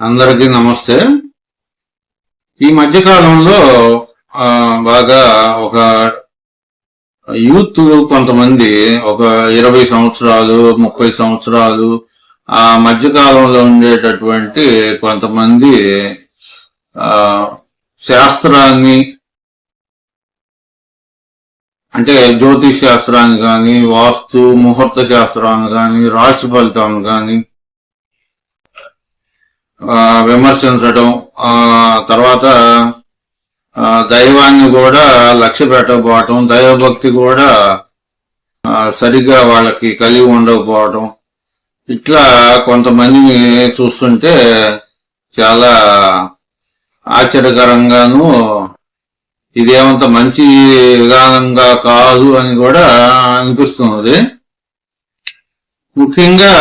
అందరికీ నమస్తే. ఈ మధ్య కాలంలో బాగా ఒక యూత్ కొంతమంది ఒక ఇరవై సంవత్సరాలు ముప్పై సంవత్సరాలు ఆ మధ్య కాలంలో ఉండేటటువంటి కొంతమంది శాస్త్రాన్ని అంటే జ్యోతిష్ శాస్త్రాన్ని కానీ వాస్తు ముహూర్త శాస్త్రాన్ని కానీ రాశి ఫలితాన్ని కానీ విమర్శించడం తర్వాత దైవాన్ని కూడా లక్ష్య పెట్టకపోవటం దైవభక్తి కూడా సరిగ్గా వాళ్ళకి కలిగి ఉండకపోవటం. ఇట్లా కొంతమందిని చూస్తుంటే చాలా ఆశ్చర్యకరంగాను ఇదేమంత మంచి విధానంగా కాదు అని కూడా అనిపిస్తున్నది. ముఖ్యంగా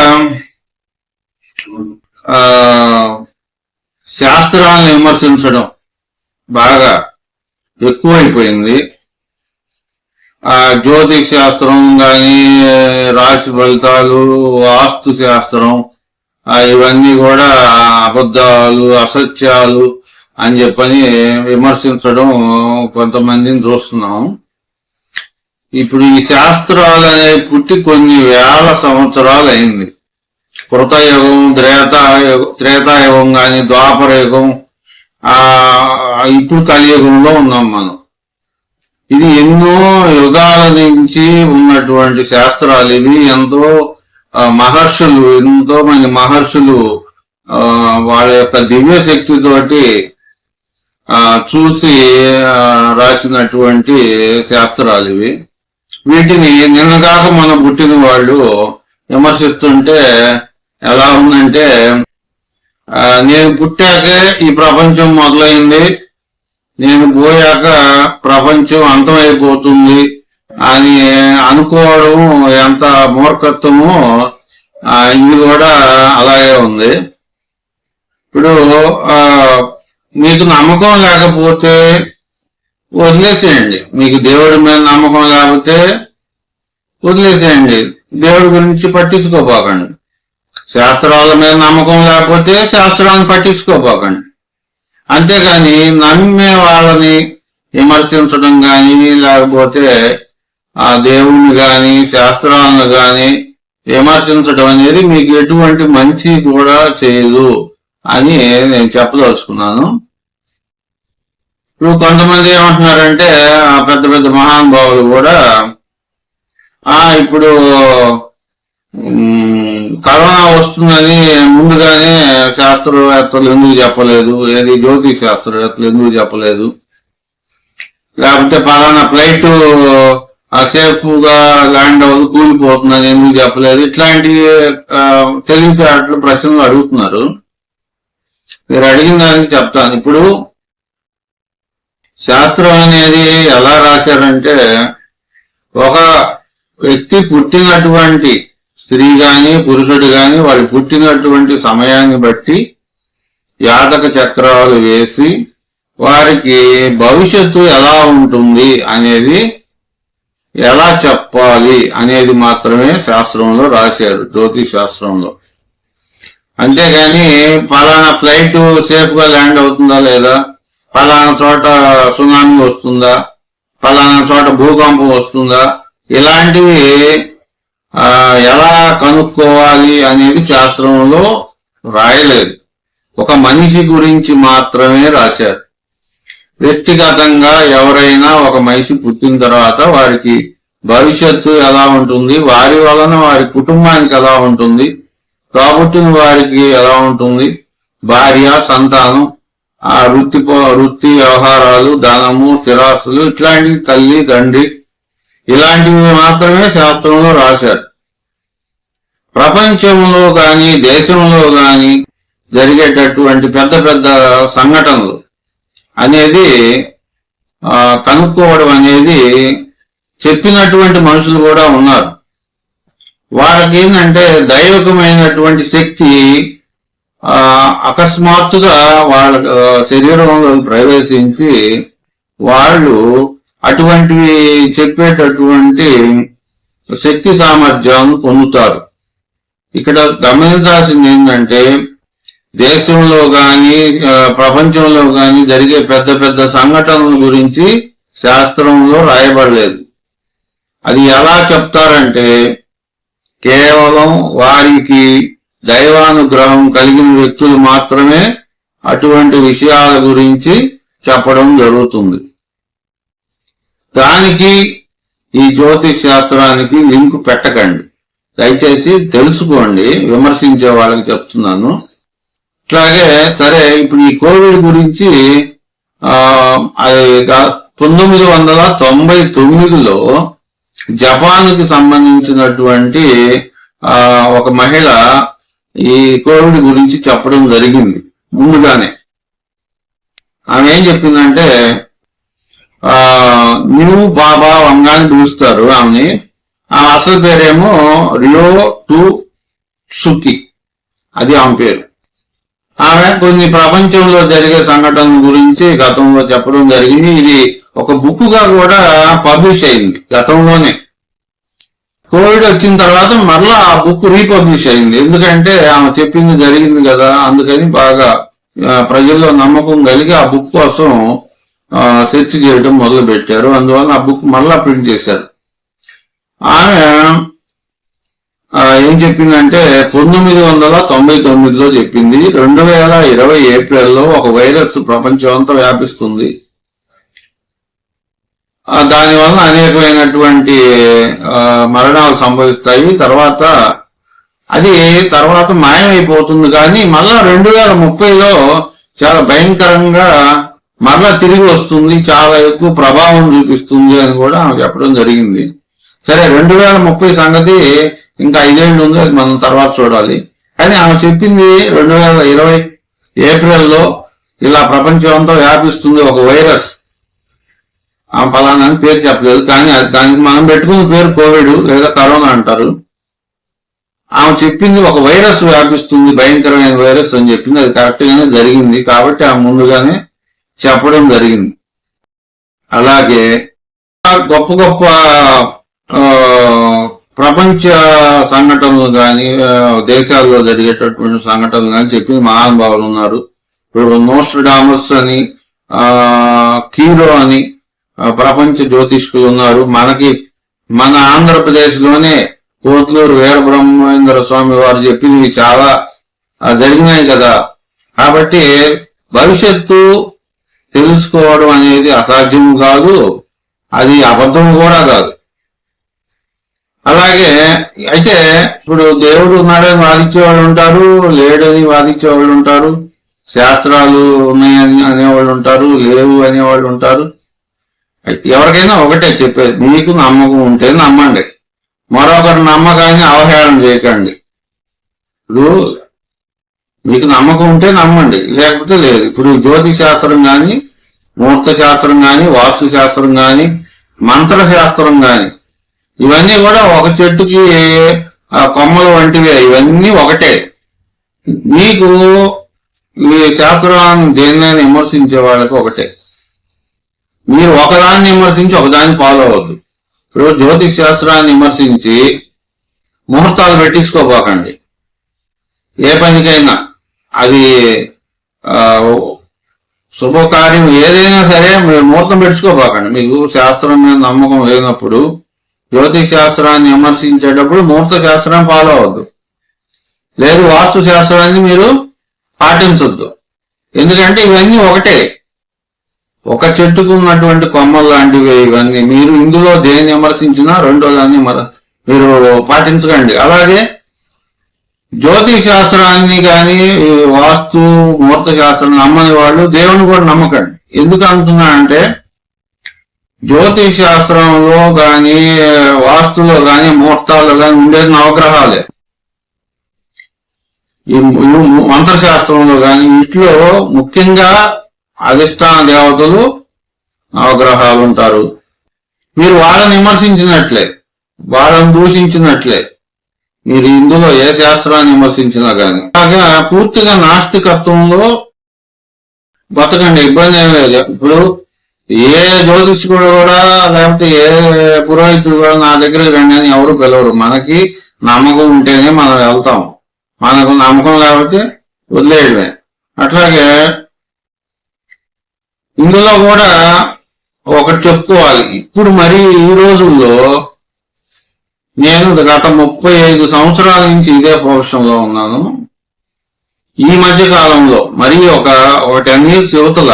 శాస్త్రాలను విమర్శించడం బాగా ఎక్కువైపోయింది. ఆ జ్యోతిష్ శాస్త్రం కానీ రాశి ఫలితాలు వాస్తు శాస్త్రం ఇవన్నీ కూడా అబద్ధాలు అసత్యాలు అని చెప్పని విమర్శించడం కొంతమందిని చూస్తున్నాం. ఇప్పుడు ఈ శాస్త్రాలు అనేవి పుట్టి కొన్ని వేల సంవత్సరాలు అయింది కృతయుగం త్రేతాయుగం త్రేతాయుగం కానీ ద్వాపర యుగం ఆ ఇప్పుడు కలియుగంలో ఉన్నాం మనం. ఇది ఎన్నో యుగాల నుంచి ఉన్నటువంటి శాస్త్రాలు. ఇవి ఎంతో మహర్షులు ఎంతో మంది మహర్షులు ఆ, వాళ్ళ యొక్క దివ్య శక్తితోటి ఆ, చూసి రాసినటువంటి శాస్త్రాలు ఇవి. వీటిని నిన్నగాక మన పుట్టిన వాళ్ళు విమర్శిస్తుంటే ఎలా ఉందంటే నేను పుట్టాకే ఈ ప్రపంచం మొదలైంది. నేను పోయాక ప్రపంచం అంతమైపోతుంది అని అనుకోవడం ఎంత మూర్ఖత్వమో ఇది కూడా అలాగే ఉంది. ఇప్పుడు మీకు నమ్మకం లేకపోతే వదిలేసేయండి. మీకు దేవుడి మీద నమ్మకం లేకపోతే వదిలేసేయండి. దేవుడి గురించి పట్టించుకోపోకండి శాస్త్రాల మీద నమ్మకం లేకపోతే శాస్త్రాలను పట్టించుకోపోకండి అంతేగాని నమ్మే వాళ్ళని విమర్శించడం కానీ లేకపోతే ఆ దేవుణ్ణి గాని శాస్త్రాలను గాని విమర్శించడం అనేది మీకు ఎటువంటి మంచి కూడా చేయదు అని నేను చెప్పదలుచుకున్నాను. ఇప్పుడు కొంతమంది ఏమంటున్నారంటే ఆ పెద్ద పెద్ద మహానుభావులు కూడా ఆ ఇప్పుడు కరోనా వస్తుందని ముందుగానే శాస్త్రవేత్తలు ఎందుకు చెప్పలేదు? ఏది జ్యోతిష్ శాస్త్రవేత్తలు ఎందుకు చెప్పలేదు? లేకపోతే పలానా ఫ్లైట్ సేఫ్గా ల్యాండ్ అవ్వదు కూలిపోతుందని ఎందుకు చెప్పలేదు? ఇట్లాంటి తెలివితేటలు ప్రశ్నలు అడుగుతున్నారు. మీరు అడిగిన దానికి చెప్తాను. ఇప్పుడు శాస్త్రం అనేది ఎలా రాశారంటే ఒక వ్యక్తి పుట్టినటువంటి స్త్రీ గాని పురుషుడు గాని వాళ్ళు పుట్టినటువంటి సమయాన్ని బట్టి జాతక చక్రాలు వేసి వారికి భవిష్యత్తు ఎలా ఉంటుంది అనేది ఎలా చెప్పాలి అనేది మాత్రమే శాస్త్రంలో రాశారు జ్యోతిష్ శాస్త్రంలో. అంతేగాని పలానా ఫ్లైట్ సేఫ్గా ల్యాండ్ అవుతుందా లేదా? పలానా చోట సునామీ వస్తుందా? పలానా చోట భూకంపం వస్తుందా? ఇలాంటివి ఎలా కనుక్కోవాలి అనేది శాస్త్రంలో రాయలేదు. ఒక మనిషి గురించి మాత్రమే రాశారు. వ్యక్తిగతంగా ఎవరైనా ఒక మనిషి పుట్టిన తర్వాత వారికి భవిష్యత్తు ఎలా ఉంటుంది వారి వలన వారి కుటుంబానికి ఎలా ఉంటుంది కాబుట్టిన వారికి ఎలా ఉంటుంది భార్య సంతానం ఆ వృత్తి వృత్తి వ్యవహారాలు ధనము స్థిరాస్తులు ఇట్లాంటి తల్లి తండ్రి ఇలాంటివి మాత్రమే శాస్త్రంలో రాశారు. ప్రపంచంలో కానీ దేశంలో కానీ జరిగేటటువంటి పెద్ద పెద్ద సంఘటనలు అనేది కనుక్కోవడం అనేది చెప్పినటువంటి మనుషులు కూడా ఉన్నారు. వాళ్ళకి ఏంటంటే దైవకమైనటువంటి శక్తి అకస్మాత్తుగా వాళ్ళ శరీరంలో ప్రవేశించి వాళ్ళు అటువంటివి చెప్పేటటువంటి శక్తి సామర్థ్యాలను పొందుతారు. ఇక్కడ గమనించాల్సింది ఏంటంటే దేశంలో గాని ప్రపంచంలో గాని జరిగే పెద్ద పెద్ద సంఘటనల గురించి శాస్త్రంలో రాయబడలేదు. అది ఎలా చెప్తారంటే కేవలం వారికి దైవానుగ్రహం కలిగిన వ్యక్తులు మాత్రమే అటువంటి విషయాల గురించి చెప్పడం జరుగుతుంది. దానికి ఈ జ్యోతిష్ శాస్త్రానికి లింక్ పెట్టకండి. దయచేసి తెలుసుకోండి విమర్శించే వాళ్ళకి చెప్తున్నాను. అట్లాగే సరే ఇప్పుడు ఈ కోవిడ్ గురించి పంతొమ్మిది వందల తొంభై తొమ్మిదిలో జపాన్కి సంబంధించినటువంటి ఒక మహిళ ఈ కోవిడ్ గురించి చెప్పడం జరిగింది ముందుగానే. ఆమె ఏం చెప్పిందంటే న్యూ బాబా వంగా అని పిలుస్తారు ఆమెని. ఆ అసలు పేరేమో రియో టు సుకి. అది ఆమె పేరు. ఆమె కొన్ని ప్రపంచంలో జరిగే సంఘటనల గురించి గతంలో చెప్పడం జరిగింది. ఇది ఒక బుక్గా కూడా పబ్లిష్ అయింది గతంలోనే. కోవిడ్ వచ్చిన తర్వాత మరలా ఆ బుక్ రీపబ్లిష్ అయింది. ఎందుకంటే ఆమె చెప్పింది జరిగింది కదా అందుకని బాగా ప్రజల్లో నమ్మకం కలిగి ఆ బుక్ కోసం సెర్చ్ చేయడం మొదలు పెట్టారు అందువల్ల ఆ బుక్ మళ్ళా ప్రింట్ చేశారు. ఆమె ఏం చెప్పిందంటే పంతొమ్మిది వందల తొంభై తొమ్మిదిలో చెప్పింది రెండు వేల ఇరవై ఏప్రిల్లో ఒక వైరస్ ప్రపంచం అంతా వ్యాపిస్తుంది. దానివల్ల అనేకమైనటువంటి మరణాలు సంభవిస్తాయి. తర్వాత అది తర్వాత మాయమైపోతుంది. కానీ మళ్ళా రెండు వేల ముప్పైలో చాలా భయంకరంగా మరలా తిరిగి వస్తుంది చాలా ఎక్కువ ప్రభావం చూపిస్తుంది అని కూడా ఆమె చెప్పడం జరిగింది. సరే రెండు వేల ముప్పై సంగతి ఇంకా ఐదేళ్ళు ఉంది అది మనం తర్వాత చూడాలి. కానీ ఆమె చెప్పింది రెండు వేల ఇరవై ఏప్రిల్లో ఇలా ప్రపంచం అంతా వ్యాపిస్తుంది ఒక వైరస్. ఆమె ఫలానా అని పేరు చెప్పలేదు కానీ అది దానికి మనం పెట్టుకున్న పేరు కోవిడ్ లేదా కరోనా అంటారు. ఆమె చెప్పింది ఒక వైరస్ వ్యాపిస్తుంది భయంకరమైన వైరస్ అని చెప్పింది అది కరెక్ట్ గానే జరిగింది. కాబట్టి ఆమె ముందుగానే చెప్పడం జరిగింది. అలాగే గొప్ప గొప్ప ప్రపంచ సంఘటనలు కానీ దేశాల్లో జరిగేటటువంటి సంఘటనలు కానీ చెప్పిన మహానుభావులు ఉన్నారు. ఇప్పుడు నోస్ట్రడామస్ అని ఆ కీరో అని ప్రపంచ జ్యోతిష్కులు ఉన్నారు. మనకి మన ఆంధ్రప్రదేశ్లోనే కోతులూరు కోట్లూరు వీరబ్రహ్మేంద్ర స్వామి వారు చెప్పినవి చాలా జరిగినాయి కదా. కాబట్టి భవిష్యత్తు తెలుసుకోవడం అనేది అసాధ్యం కాదు అది అబద్ధం కూడా కాదు. అలాగే అయితే ఇప్పుడు దేవుడు ఉన్నాడని వాదించేవాళ్ళు ఉంటారు లేడని వాదించేవాళ్ళు ఉంటారు శాస్త్రాలు ఉన్నాయని అనేవాళ్ళు ఉంటారు లేవు అనేవాళ్ళు ఉంటారు. ఎవరికైనా ఒకటే చెప్పేది మీకు నమ్మకం ఉంటే నమ్మండి. మరొకరు నమ్మకాన్ని అవహేళన చేయకండి. ఇప్పుడు మీకు నమ్మకం ఉంటే నమ్మండి. లేకపోతే లేదు. ఇప్పుడు జ్యోతి శాస్త్రం గాని ముహూర్త శాస్త్రం గాని వాస్తు శాస్త్రం గాని మంత్ర శాస్త్రం గాని ఇవన్నీ కూడా ఒక చెట్టుకి కొమ్మలు వంటివే. ఇవన్నీ ఒకటే. మీకు ఈ శాస్త్రాన్ని దేన్నైనా విమర్శించే వాళ్ళకి ఒకటే. మీరు ఒకదాన్ని విమర్శించి ఒకదాన్ని ఫాలో అవద్దు ఇప్పుడు జ్యోతిష్ శాస్త్రాన్ని విమర్శించి ముహూర్తాలు పెట్టించుకోపోకండి ఏ పనికైనా. అది శుభకార్యం ఏదైనా సరే మీరు ముహూర్తం పెట్టుకోపోకండి మీకు శాస్త్రం మీద నమ్మకం లేనప్పుడు జ్యోతిష్ శాస్త్రాన్ని విమర్శించేటప్పుడు ముహూర్త శాస్త్రం ఫాలో అవ్వద్దు. లేదు వాస్తు శాస్త్రాన్ని మీరు పాటించొద్దు. ఎందుకంటే ఇవన్నీ ఒకటే. ఒక చెట్టుకు ఉన్నటువంటి కొమ్మలు లాంటివి ఇవన్నీ. మీరు ఇందులో దేన్ని విమర్శించినా రెండో దాన్ని మీరు పాటించకండి. అలాగే జ్యోతిష్ శాస్త్రాన్ని కానీ వాస్తు ముహూర్త శాస్త్రం నమ్మని వాళ్ళు దేవుని కూడా నమ్మకండి. ఎందుకు అంటున్నా అంటే జ్యోతిష్ శాస్త్రంలో గాని వాస్తులో గాని ముహూర్తాల్లో కానీ ఉండేది నవగ్రహాలే. ఈ మంత్రశాస్త్రంలో గాని వీటిలో ముఖ్యంగా అధిష్టాన దేవతలు నవగ్రహాలు ఉంటారు. మీరు వాళ్ళని విమర్శించినట్లే వాళ్ళని దూషించినట్లే. మీరు ఇందులో ఏ శాస్త్రాన్ని విమర్శించినా గాని అలాగా పూర్తిగా నాస్తికత్వంలో బతకండి ఇబ్బంది ఏం లేదు. ఇప్పుడు ఏ జ్యోతిష్కుడు కూడా లేకపోతే ఏ పురోహితుడు కూడా నా దగ్గరికి రండి అని ఎవరు పిలవరు. మనకి నమ్మకం ఉంటేనే మనం వెళ్తాం. మనకు నమ్మకం లేకపోతే వదిలేయడమే. అట్లాగే ఇందులో కూడా ఒకటి చెప్పుకోవాలి. ఇప్పుడు మరి ఈ రోజుల్లో నేను గత ముప్పై ఐదు సంవత్సరాల నుంచి ఇదే ప్రొఫెషన్లో ఉన్నాను. ఈ మధ్య కాలంలో మరి ఒక ఒక టెన్ ఇయర్స్ యువతల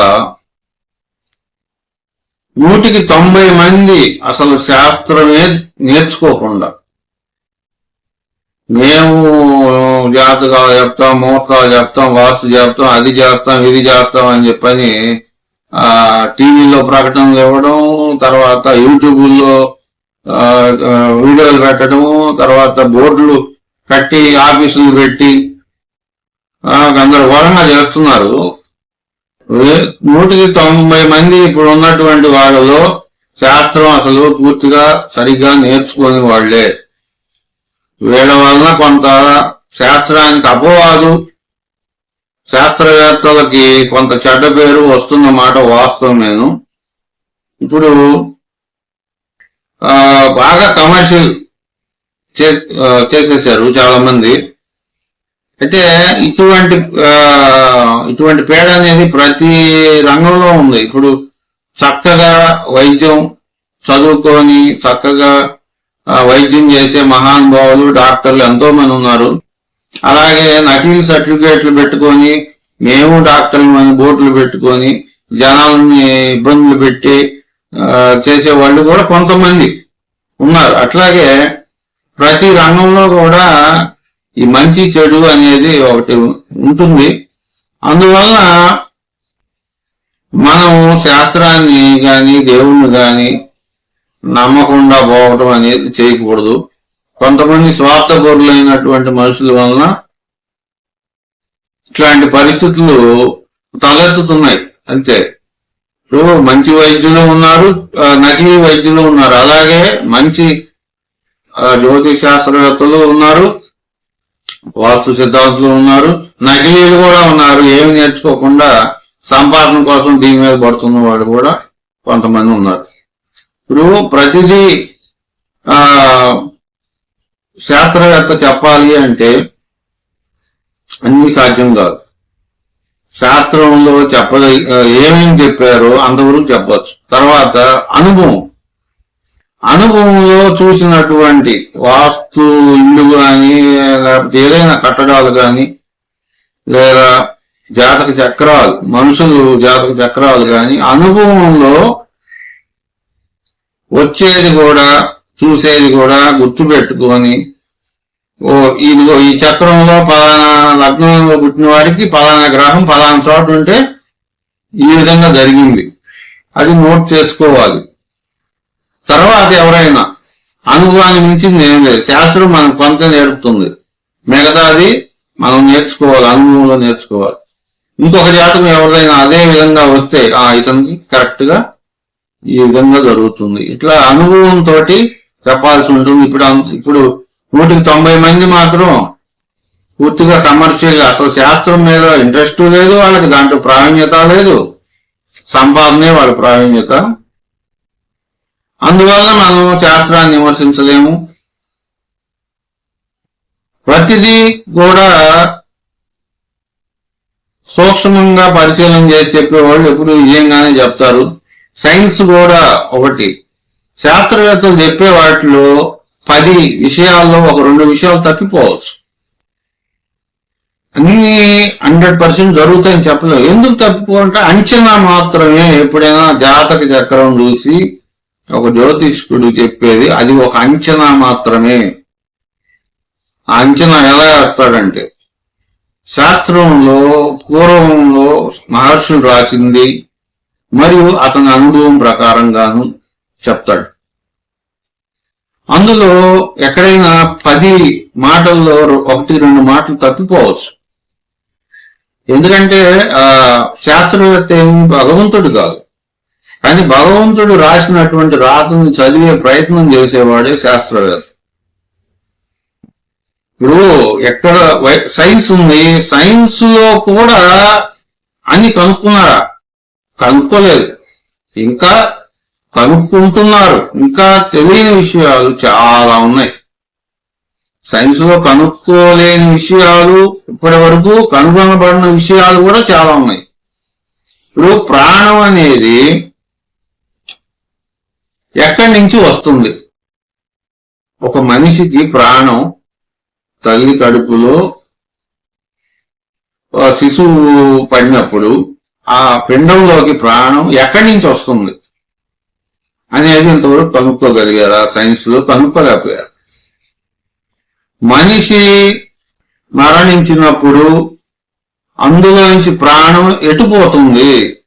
నూటికి తొంభై మంది అసలు శాస్త్రమే నేర్చుకోకుండా మేము జాతకాలు చెప్తాం ముహూర్తాలు చెప్తాం వాస్తు చెప్తాం అది చేస్తాం ఇది చేస్తాం అని చెప్పని టీవీలో ప్రకటనలు ఇవ్వడం తర్వాత యూట్యూబ్లో వీడియోలు పెట్టడము తర్వాత బోర్డులు కట్టి ఆఫీసులు పెట్టి అందరు గందరగోళంగా చేస్తున్నారు. నూటికి తొంభై మంది ఇప్పుడు ఉన్నటువంటి వాళ్ళలో శాస్త్రం అసలు పూర్తిగా సరిగ్గా నేర్చుకుని వాళ్ళే వీళ్ళ వలన కొంత శాస్త్రానికి అపవాదు. శాస్త్రవేత్తలకి కొంత చెడ్డ పేరు వస్తున్న మాట వాస్తవం నేను. ఇప్పుడు బాగా కమర్షియల్ చే- చేసేసారు చాలా మంది అయితే ఇటువంటి ఇటువంటి పేడ అనేది ప్రతి రంగంలో ఉంది. ఇప్పుడు చక్కగా వైద్యం చదువుకొని చక్కగా వైద్యం చేసే మహానుభావులు డాక్టర్లు ఎంతో మంది ఉన్నారు. అలాగే నకిలీ సర్టిఫికేట్లు పెట్టుకొని మేము డాక్టర్లు అని బోర్డులు పెట్టుకొని జనాలని ఇబ్బందులు పెట్టి చేసే వాళ్ళు కూడా కొంతమంది ఉన్నారు. అట్లాగే ప్రతి రంగంలో కూడా ఈ మంచి చెడు అనేది ఒకటి ఉంటుంది. అందువల్ల మనం శాస్త్రాన్ని కానీ దేవుణ్ణి కానీ నమ్మకుండా పోవటం అనేది చేయకూడదు. కొంతమంది స్వార్థపరులైనటువంటి మనుషుల వలన ఇట్లాంటి పరిస్థితులు తలెత్తుతున్నాయి. అంతే. ఇప్పుడు మంచి వైద్యులు ఉన్నారు నకిలీ వైద్యులు ఉన్నారు. అలాగే మంచి జ్యోతిష్ శాస్త్రవేత్తలు ఉన్నారు వాస్తు సిద్ధాంతులు ఉన్నారు నకిలీలు కూడా ఉన్నారు. ఏమి నేర్చుకోకుండా సంపాదన కోసం దీని మీద పడుతున్న వాళ్ళు కూడా కొంతమంది ఉన్నారు. ఇప్పుడు ప్రతిదీ ఆ శాస్త్రవేత్త చెప్పాలి అంటే అన్ని సాధ్యం కాదు. శాస్త్రంలో చెప్పద ఏమేమి చెప్పారో అంతవరకు చెప్పచ్చు. తర్వాత అనుభవం. అనుభవంలో చూసినటువంటి వాస్తు ఇల్లు కానీ లేకపోతే ఏదైనా కట్టడాలు కానీ లేదా జాతక చక్రాలు మనుషులు జాతక చక్రాలు కానీ అనుభవంలో వచ్చేది కూడా చూసేది కూడా గుర్తుపెట్టుకొని ఓ ఇదిగో ఈ చక్రంలో పలానా లగ్నంలో పుట్టిన వాడికి పలానా గ్రహం పలానా చోట ఉంటే ఈ విధంగా జరిగింది. అది నోట్ చేసుకోవాలి. తర్వాత ఎవరైనా అనుభవాన్ని మించింది ఏం లేదు. శాస్త్రం మనకు కొంత నేర్పుతుంది. మిగతాది మనం నేర్చుకోవాలి అనుభవంలో నేర్చుకోవాలి. ఇంకొక జాతకం ఎవరిదైనా అదే విధంగా వస్తే ఆ ఇతనికి కరెక్ట్గా ఈ విధంగా జరుగుతుంది. ఇట్లా అనుభవంతో చెప్పాల్సి ఉంటుంది. ఇప్పుడు ఇప్పుడు నూటికి తొంభై మంది మాత్రం పూర్తిగా కమర్షియల్ అసలు శాస్త్రం మీద ఇంట్రెస్ట్ లేదు వాళ్ళకి దాంట్లో ప్రావీణ్యత లేదు. సంపాదనే వాళ్ళ ప్రావీణ్యత. అందువల్ల మనం శాస్త్రాన్ని విమర్శించలేము. ప్రతిదీ కూడా సూక్ష్మంగా పరిశీలన చేసి చెప్పేవాళ్ళు ఎప్పుడు విజయంగానే చెప్తారు. సైన్స్ కూడా ఒకటి. శాస్త్రవేత్తలు చెప్పే వాటిలో పది విషయాల్లో ఒక రెండు విషయాలు తప్పిపోవచ్చు. అన్ని హండ్రెడ్ పర్సెంట్ జరుగుతాయని చెప్పలేదు ఎందుకు తప్పిపోవంటే అంచనా మాత్రమే ఎప్పుడైనా జాతక చక్రం చూసి ఒక జ్యోతిష్కుడు చెప్పేది అది ఒక అంచనా మాత్రమే. ఆ అంచనా ఎలా వేస్తాడంటే శాస్త్రంలో పూర్వంలో మహర్షులు రాసింది మరియు అతని అనుభవం ప్రకారంగాను చెప్తాడు. అందులో ఎక్కడైనా పది మాటల్లో ఒకటి రెండు మాటలు తప్పిపోవచ్చు. ఎందుకంటే ఆ శాస్త్రవేత్త ఏమి భగవంతుడు కాదు. కానీ భగవంతుడు రాసినటువంటి రాతను చదివే ప్రయత్నం చేసేవాడే శాస్త్రవేత్త. ఇప్పుడు ఎక్కడ సైన్స్ ఉంది. సైన్స్లో కూడా అన్ని కనుక్కున్నారా? కనుక్కోలేదు. ఇంకా కనుక్కుంటున్నారు. ఇంకా తెలియని విషయాలు చాలా ఉన్నాయి. సైన్స్లో కనుక్కోలేని విషయాలు ఇప్పటి వరకు కనుగొనబడిన విషయాలు కూడా చాలా ఉన్నాయి. ఇప్పుడు ప్రాణం అనేది ఎక్కడి నుంచి వస్తుంది? ఒక మనిషికి ప్రాణం తల్లి కడుపులో శిశువు పడినప్పుడు ఆ పిండంలోకి ప్రాణం ఎక్కడి నుంచి వస్తుంది? అనేది ఇంతవరకు కనుక్కోగలిగారా. సైన్స్లో కనుక్కోలేకపోయారు. మనిషి మరణించినప్పుడు అందులో నుంచి ప్రాణం ఎటు పోతుంది?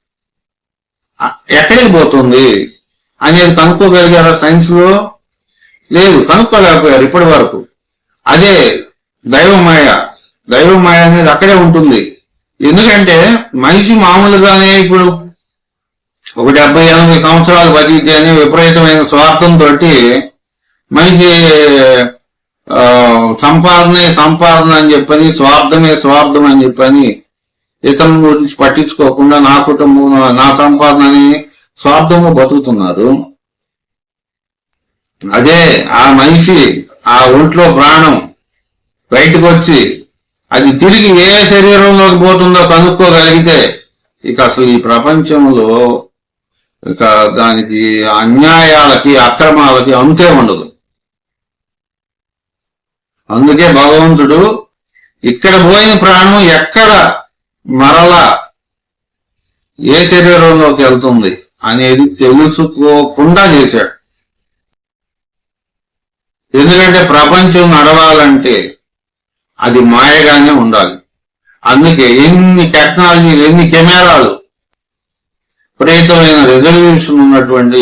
ఎక్కడికి పోతుంది? అనేది కనుక్కోగలిగారా సైన్స్లో? లేదు కనుక్కోలేకపోయారు ఇప్పటి వరకు. అదే దైవమాయ. దైవమాయ అనేది అక్కడే ఉంటుంది. ఎందుకంటే మనిషి మామూలుగానే ఇప్పుడు ఒక డెబ్బై ఎనిమిది సంవత్సరాలు బతికితేనే విపరీతమైన స్వార్థంతో మనిషి సంపాదనే సంపాదన అని చెప్పని స్వార్థమే స్వార్థం అని చెప్పని ఇతరుల గురించి పట్టించుకోకుండా నా కుటుంబం నా సంపాదన అని స్వార్థము బతుకుతున్నారు. అదే ఆ మనిషి ఆ ఒంట్లో ప్రాణం బయటకు వచ్చి అది తిరిగి ఏ శరీరంలోకి పోతుందో కనుక్కోగలిగితే ఇక అసలు ఈ ప్రపంచంలో ఇక దానికి అన్యాయాలకి అక్రమాలకి అంతే ఉండదు. అందుకే భగవంతుడు ఇక్కడ పోయిన ప్రాణం ఎక్కడ మరలా ఏ శరీరంలోకి వెళ్తుంది అనేది తెలుసుకోకుండా చేశాడు. ఎందుకంటే ప్రపంచం నడవాలంటే అది మాయగానే ఉండాలి. అందుకే ఎన్ని టెక్నాలజీ ఎన్ని కెమెరాలు విపరీతమైన రిజల్యూషన్ ఉన్నటువంటి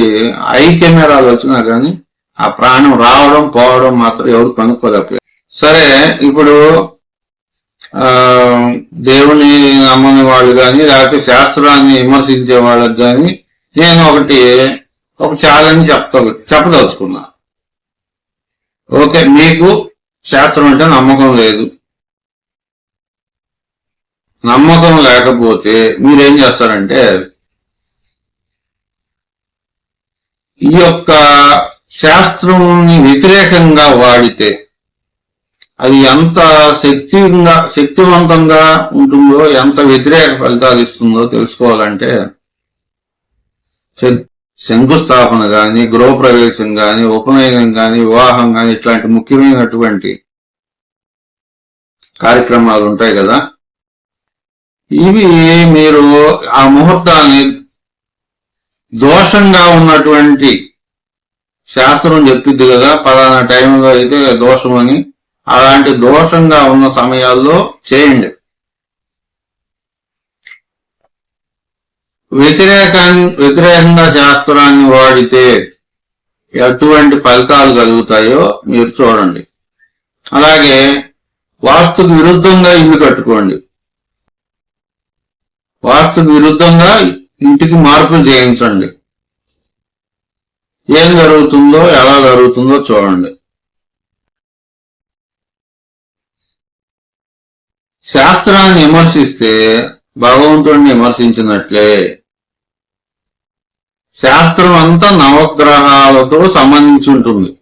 ఐ కెమెరాలు వచ్చినా కానీ ఆ ప్రాణం రావడం పోవడం మాత్రం ఎవరు కనుక్కోలేకపోయారు. సరే ఇప్పుడు దేవుని నమ్మని వాళ్ళు కానీ లేకపోతే శాస్త్రాన్ని విమర్శించే వాళ్ళకి కానీ నేను ఒకటి ఒక ఛాలెంజ్ చెప్తా చెప్పదలుచుకున్నా. ఓకే మీకు శాస్త్రం అంటే నమ్మకం లేదు. నమ్మకం లేకపోతే మీరేం చేస్తారంటే ఈ యొక్క శాస్త్రంని వ్యతిరేకంగా వాడితే అది ఎంత శక్తిగా శక్తివంతంగా ఉంటుందో ఎంత వ్యతిరేక ఫలితాలు ఇస్తుందో తెలుసుకోవాలంటే శంకుస్థాపన గాని గృహప్రవేశం గాని ఉపనయనం గాని వివాహం గాని ఇట్లాంటి ముఖ్యమైనటువంటి కార్యక్రమాలు ఉంటాయి కదా. ఇవి మీరు ఆ ముహూర్తాన్ని దోషంగా ఉన్నటువంటి శాస్త్రం చెప్పిద్ది కదా పలానా టైంలో అయితే దోషం అని. అలాంటి దోషంగా ఉన్న సమయాల్లో చేయండి. వ్యతిరేకాన్ని వ్యతిరేకంగా శాస్త్రాన్ని వాడితే ఎటువంటి ఫలితాలు కలుగుతాయో మీరు చూడండి. అలాగే వాస్తుకు విరుద్ధంగా ఇల్లు కట్టుకోండి. వాస్తుకు విరుద్ధంగా ఇంటికి మార్పులు చేయించండి. ఏం జరుగుతుందో ఎలా జరుగుతుందో చూడండి. శాస్త్రాన్ని విమర్శిస్తే భగవంతుడిని విమర్శించినట్లే. శాస్త్రం అంతా నవగ్రహాలతో సంబంధించి ఉంటుంది.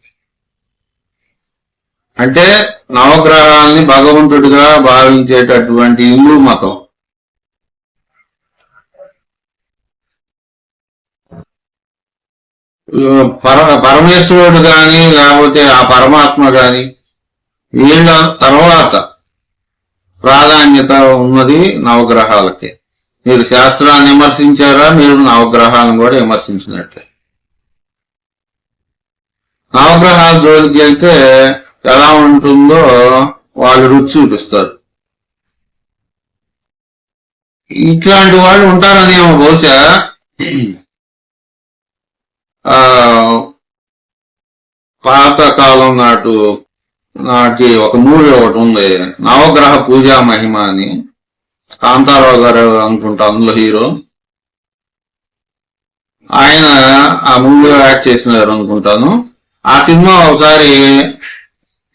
అంటే నవగ్రహాలని భగవంతుడిగా భావించేటటువంటి హిందూ మతం. పర పరమేశ్వరుడు గాని లేకపోతే ఆ పరమాత్మ గాని వీళ్ళ తర్వాత ప్రాధాన్యత ఉన్నది నవగ్రహాలకే. మీరు శాస్త్రాన్ని విమర్శించారా? మీరు నవగ్రహాలను కూడా విమర్శించినట్లే. నవగ్రహాల జోలికి వెళ్తే ఎలా ఉంటుందో వాళ్ళు రుచి చూపిస్తారు. ఇట్లాంటి వాళ్ళు ఉంటారనేమో బహుశా ఆ పాతకాలం నాటు నాటి ఒక మూవీ ఒకటి ఉంది. నవగ్రహ పూజా మహిమ అని. కాంతారావు గారు అనుకుంటా అందులో హీరో. ఆయన ఆ మూవీలో యాక్ట్ చేసినారు అనుకుంటాను. ఆ సినిమా ఒకసారి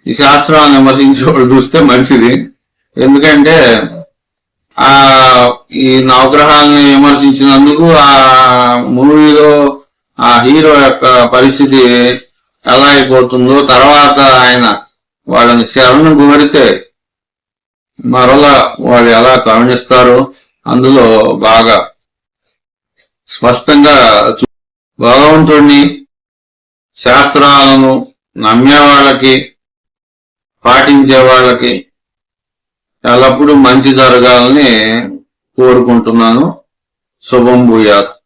ఈ శాస్త్రాన్ని విమర్శించే వాళ్ళు చూస్తే మంచిది. ఎందుకంటే ఆ ఈ నవగ్రహాలని విమర్శించినందుకు ఆ మూవీలో ఆ హీరో యొక్క పరిస్థితి ఎలా అయిపోతుందో తర్వాత ఆయన వాళ్ళని శరణు కోరితే మరలా వాళ్ళు ఎలా కరుణిస్తారో? అందులో బాగా స్పష్టంగా చూ- భగవంతుడిని శాస్త్రాలను నమ్మే వాళ్ళకి పాటించే వాళ్ళకి ఎల్లప్పుడూ మంచి జరగాలని కోరుకుంటున్నాను. శుభం భూయాత్.